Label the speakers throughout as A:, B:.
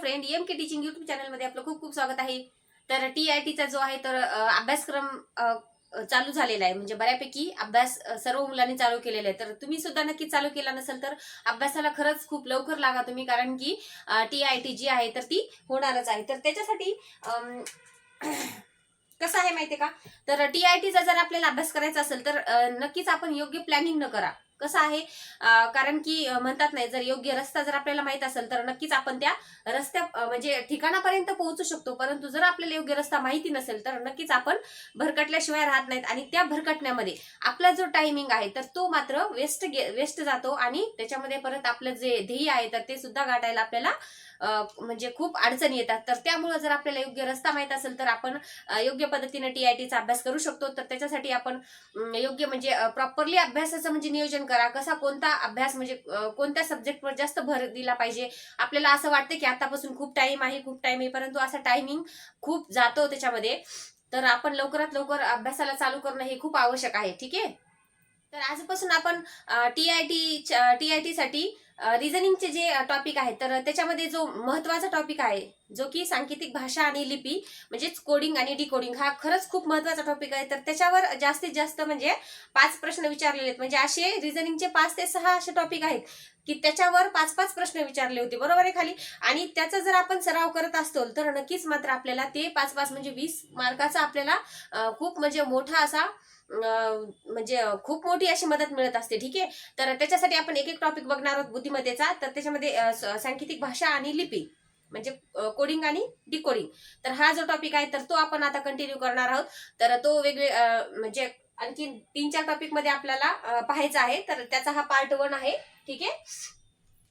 A: Friend M K teaching YouTube चॅनलमध्ये आपलं खूप खूप स्वागत आहे. तर टी आय टीचा जो आहे तर अभ्यासक्रम चालू झालेला आहे. म्हणजे बऱ्यापैकी अभ्यास सर्व मुलांनी चालू केलेला आहे. तर तुम्ही सुद्धा नक्की चालू केला नसेल तर अभ्यासाला खरंच खूप लवकर लागा तुम्ही कारण की टी आय टी जी आहे तर ती होणारच आहे. तर त्याच्यासाठी कसं आहे माहिती का? तर टी आय टीचा जर आपल्याला अभ्यास करायचा असेल तर नक्कीच आपण योग्य प्लॅनिंग न करा. कसं आहे? कारण की म्हणतात नाही जर योग्य रस्ता जर आपल्याला माहीत असेल तर नक्कीच आपण त्या रस्त्या म्हणजे ठिकाणापर्यंत पोहोचू शकतो. परंतु जर आपल्याला योग्य रस्ता माहिती नसेल तर नक्कीच आपण भरकटल्याशिवाय राहत नाहीत. आणि त्या भरकटण्यामध्ये आपला जो टायमिंग आहे तर तो मात्र वेस्ट वेस्ट जातो आणि त्याच्यामध्ये परत आपलं जे ध्येय आहे तर ते सुद्धा गाठायला आपल्याला म्हणजे खूप अडचणी येतात. तर त्यामुळे जर आपल्याला योग्य रस्ता माहीत असेल तर आपण योग्य पद्धतीने टीआयटीचा अभ्यास करू शकतो. तर त्याच्यासाठी आपण योग्य म्हणजे प्रॉपरली अभ्यासाचं म्हणजे नियोजन करा. कसा कोणता अभ्यास म्हणजे कोणत्या सब्जेक्टवर जास्त भर दिला पाहिजे? आपल्याला असं वाटतं की आतापासून खूप टाइम आहे खूप टाइम आहे परंतु असा टायमिंग खूप जातो त्याच्यामध्ये. तर आपण लवकरात लवकर अभ्यासाला चालू करणं हे खूप आवश्यक आहे. ठीक आहे? तर आजपासून आपण T I T T I टीसाठी रिझनिंगचे जे टॉपिक आहेत तर त्याच्यामध्ये जो महत्त्वाचा टॉपिक आहे जो की सांकेतिक भाषा आणि लिपी म्हणजेच कोडिंग आणि डिकोडिंग हा खरंच खूप महत्त्वाचा टॉपिक आहे. तर त्याच्यावर जास्तीत जास्त म्हणजे पाच प्रश्न विचारलेले आहेत. म्हणजे असे रिझनिंगचे पाच ते सहा असे टॉपिक आहेत. की त्याच्यावर पाच पाच प्रश्न विचारले होते बरोबर आहे खाली? आणि त्याचा जर आपण सराव करत असतो तर नक्कीच मात्र आपल्याला ते पाच पाच म्हणजे वीस मार्काचा आपल्याला खूप म्हणजे मोठा असा म्हणजे खूप मोठी अशी मदत मिळत असते ठीक आहे? तर त्याच्यासाठी आपण एक एक टॉपिक बघणार आहोत बुद्धिमत्तेचा. तर त्याच्यामध्ये सांकेतिक भाषा आणि लिपी म्हणजे कोडिंग आणि डिकोडिंग तर हा जो टॉपिक आहे तर तो आपण आता कंटिन्यू करणार आहोत. तर तो वेगळे म्हणजे आणखी तीन चार टॉपिकमध्ये आपल्याला पाहायचं पाहायचा आहे. तर त्याचा हा पार्ट वन आहे. ठीक आहे?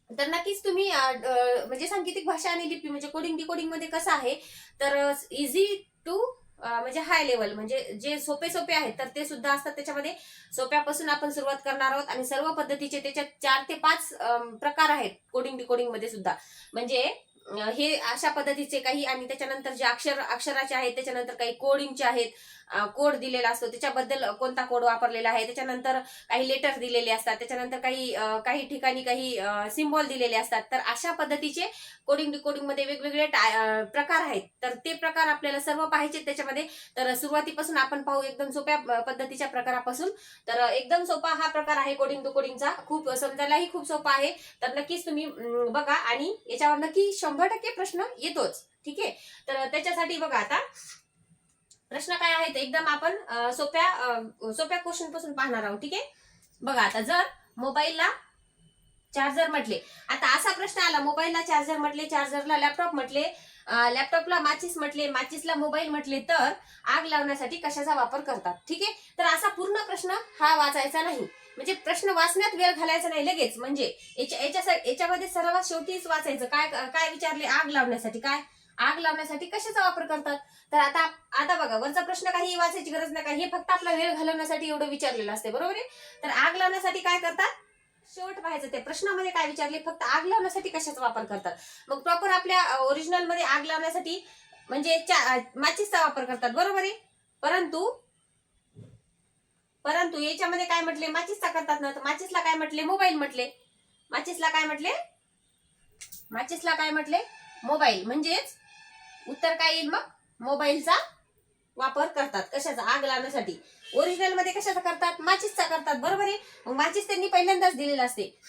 A: तर नक्कीच तुम्ही म्हणजे सांकेतिक भाषा आणि लिपी म्हणजे कोडिंग डिकोडिंगमध्ये कसं आहे तर इझी टू म्हणजे हाय लेवल म्हणजे जे सोपे सोपे आहेत तर ते सुद्धा असतात त्याच्यामध्ये. सोप्यापासून आपण सुरुवात करणार आहोत आणि सर्व पद्धतीचे त्याच्यात चार ते पाच प्रकार आहेत कोडिंग डिकोडिंगमध्ये सुद्धा. म्हणजे हे अशा पद्धतीचे काही आणि त्याच्यानंतर जे अक्षर अक्षराचे आहेत त्याच्यानंतर काही कोडिंगचे आहेत कोड दिलेला असतो. त्याच्याबद्दल कोणता कोड वापरलेला आहे? त्याच्यानंतर काही लेटर दिलेले असतात. त्याच्यानंतर काही काही ठिकाणी काही सिम्बॉल दिलेले असतात. तर अशा पद्धतीचे कोडिंग डिकोडिंगमध्ये वेगवेगळे प्रकार आहेत. तर ते प्रकार आपल्याला सर्व पाहिजेत त्याच्यामध्ये. तर सुरुवातीपासून आपण पाहू एकदम सोप्या पद्धतीच्या प्रकारापासून. तर एकदम सोपा हा प्रकार आहे कोडिंग डिकोडिंगचा खूप समजायलाही खूप सोपा आहे. तर नक्कीच तुम्ही बघा आणि याच्यावर नक्की शंभर टक्के प्रश्न येतोच. ठीक आहे? तर त्याच्यासाठी बघा आता प्रश्न काय आहेत? एकदम आपण सोप्या सोप्या क्वेश्चनपासून पाहणार आहोत. ठीक आहे? बघा आता जर मोबाईलला चार्जर म्हटले आता असा प्रश्न आला मोबाईलला चार्जर म्हटले चार्जरला लॅपटॉप म्हटले लॅपटॉपला माचीस म्हटले माचीसला मोबाईल म्हटले तर आग लावण्यासाठी कशाचा वापर करतात? ठीक आहे? तर असा पूर्ण प्रश्न हा वाचायचा नाही. म्हणजे प्रश्न वाचण्यात वेळ घालायचा नाही लगेच. म्हणजे याच्या याच्यामध्ये सर्वात शेवटीच वाचायचं. काय काय विचारले? आग लावण्यासाठी. काय? आग लावण्यासाठी कशाचा वापर करतात? तर आता आता बघा वरचा प्रश्न काही वाचायची गरज नाही हे फक्त आपला वेळ घालवण्यासाठी एवढं विचारलेलं असते बरोबर आहे? तर आग लावण्यासाठी काय करतात? शेवट पाहायचं ते प्रश्नामध्ये काय विचारले? फक्त आग लावण्यासाठी कशाचा वापर करतात? मग प्रॉपर आपल्या ओरिजिनलमध्ये आग लावण्यासाठी म्हणजे माचीसचा वापर करतात बरोबर आहे? परंतु परंतु याच्यामध्ये काय म्हटले? माचिसचा करतात ना तर माचिसला काय म्हटले? मोबाईल म्हटले. माचिसला काय म्हटले? माचिसला काय म्हटले? मोबाईल. म्हणजेच उत्तर काय येईल मग? मोबाईलचा वापर करतात. कशाचा? आग लावण्यासाठी. ओरिजिनलमध्ये कशाचा करतात? माचिसचा करतात. बरोबर आहे? मग माचिस त्यांनी पहिल्यांदाच दिलेला असते.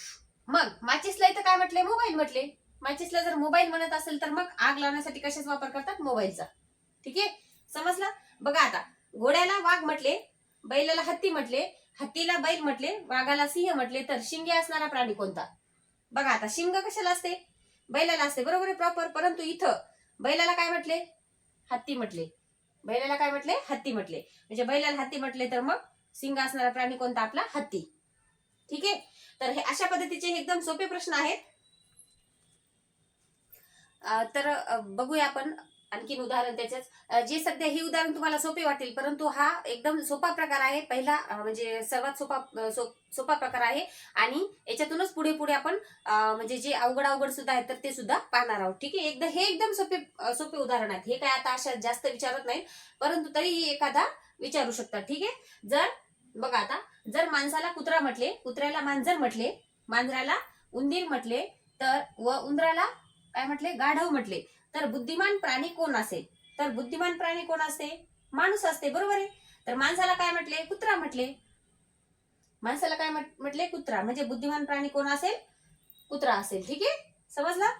A: मग माचिसला इथं काय म्हटले? मोबाईल म्हटले. माचिसला जर मोबाईल म्हणत असेल तर मग आग लावण्यासाठी कशाचा वापर करतात? मोबाईलचा. ठीक आहे? समजलं? बघा आता. घोड्याला वाघ म्हटले. बैलाला हत्ती म्हटले हत्तीला बैल म्हटले वाघाला सिंह म्हटले तर शिंगे असणारा प्राणी कोणता? बघा आता शिंग कशाला असते? बैलाला असते बरोबर आहे प्रॉपर परंतु इथं बैलाला काय म्हटले? हत्ती म्हटले. बैलाला काय म्हटले? हत्ती म्हटले. म्हणजे बैलाला हत्ती म्हटले तर मग सिंग असणारा प्राणी कोणता? आपला हत्ती. ठीक आहे? तर हे अशा पद्धतीचे एकदम सोपे प्रश्न आहेत. तर बघूया आपण. आणखीन उदाहरण त्याच्याच जे सध्या हे उदाहरण तुम्हाला सोपे वाटेल परंतु हा एकदम सोपा प्रकार आहे. पहिला म्हणजे सर्वात सोपा सो- सोपा प्रकार आहे. आणि याच्यातूनच पुढे पुढे आपण म्हणजे जे अवघड अवघड सुद्धा आहेत तर ते सुद्धा पाहणार आहोत. ठीक आहे? एकदा हे एकदम सोपे सोपे उदाहरण आहेत. हे काय आता अशा जास्त विचारत नाही परंतु तरीही एखादा विचारू शकतात. ठीक आहे? जर बघा आता जर माणसाला कुत्रा म्हटले कुत्र्याला मांजर म्हटले मांजराला उंदीर म्हटले तर व उंदराला काय म्हटले? गाढव म्हटले. तर बुद्धिमान प्राणी कोण असेल तर बुद्धिमान प्राणी कोण असते? माणूस असते बरोबर आहे? तर माणसाला काय म्हटले? कुत्रा म्हटले. माणसाला काय म्हटले? कुत्रा. म्हणजे बुद्धिमान प्राणी कोण असेल? कुत्रा असेल. ठीक आहे? समजला?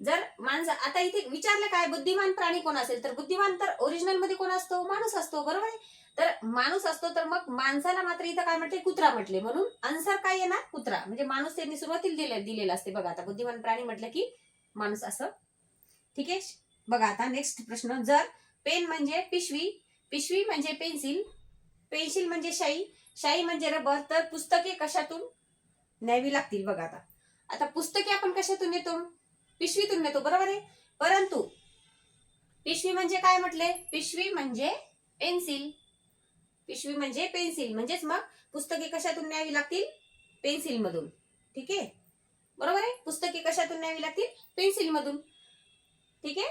A: जर माणसा आता इथे विचारलं काय? बुद्धिमान प्राणी कोण असेल? तर बुद्धिमान तर ओरिजिनलमध्ये कोण असतो? माणूस असतो बरोबर आहे? तर माणूस असतो तर मग माणसाला मात्र इथं काय म्हटले? कुत्रा म्हटले. म्हणून आन्सर काय येणार? कुत्रा. म्हणजे माणूस त्यांनी सुरुवातीला दिलेलं दिलेला असते बघा. आता बुद्धिमान प्राणी म्हटलं की माणूस असं ठीक आहे? बघा आता नेक्स्ट प्रश्न. जर पेन म्हणजे पिशवी पिशवी म्हणजे पेन्सिल पेन्सिल म्हणजे शाई शाई म्हणजे रबर तर पुस्तके कशातून न्यावी लागतील बघा आता. आता पुस्तके आपण कशातून नेतो? पिशवीतून नेतो बरोबर आहे? परंतु पिशवी म्हणजे काय म्हटले? पिशवी म्हणजे पेन्सिल पिशवी म्हणजे पेन्सिल म्हणजेच मग पुस्तके कशातून न्यावी लागतील? पेन्सिल मधून. ठीक आहे? बरोबर आहे? पुस्तके कशातून न्यावी लागतील? पेन्सिल मधून. ठीक आहे?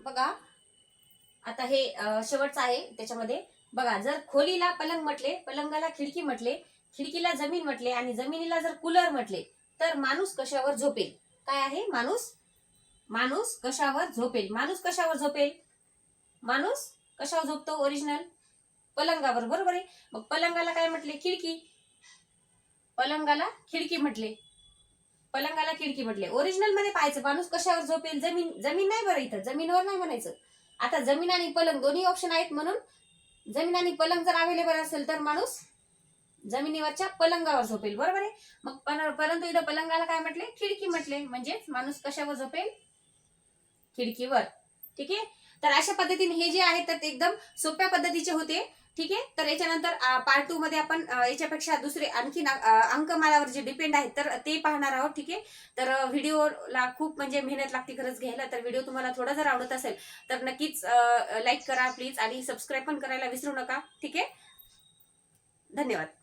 A: बघा. आता हे शेवटचं आहे त्याच्यामध्ये. बघा जर खोलीला पलंग म्हटले पलंगाला खिडकी म्हटले खिडकीला जमीन म्हटले आणि जमिनीला जर कूलर म्हटले तर माणूस कशावर झोपेल? काय आहे? माणूस? माणूस कशावर झोपेल? माणूस कशावर झोपेल? माणूस कशावर झोपतो? ओरिजिनल पलंगावर. बरोबर आहे? मग पलंगाला काय म्हटले? खिडकी. पलंगाला खिडकी म्हटले. पलंगाला खिडकी म्हटले. ओरिजिनलमध्ये पाहायचं. माणूस कशावर झोपेल? जमीन जमीन नाही बरं इथं. जमीनवर नाही म्हणायचं. आता जमीन आणि पलंग दोन्ही ऑप्शन आहेत म्हणून जमीन आणि पलंग जर अवेलेबल असेल तर माणूस जमिनीवरच्या पलंगावर झोपेल. बरोबर आहे? मग पण- परंतु इथं पलंगाला काय म्हटले? खिडकी म्हटले. म्हणजेच माणूस कशावर झोपेल? खिडकीवर. ठीक आहे? तर अशा पद्धतीने हे जे आहे तर ते एकदम सोप्या पद्धतीचे होते. ठीक आहे? तर याच्यानंतर पार्ट टू मध्ये आपण याच्यापेक्षा दुसरे आणखी अंकमालावर जे डिपेंड आहेत तर ते पाहणार आहोत ठीक आहे? तर व्हिडिओला खूप म्हणजे मेहनत लागते खरंच घ्यायला तर व्हिडिओ तुम्हाला थोडा जर आवडत असेल तर नक्कीच लाईक करा प्लीज आणि सबस्क्राईब पण करायला विसरू नका ठीक आहे? धन्यवाद.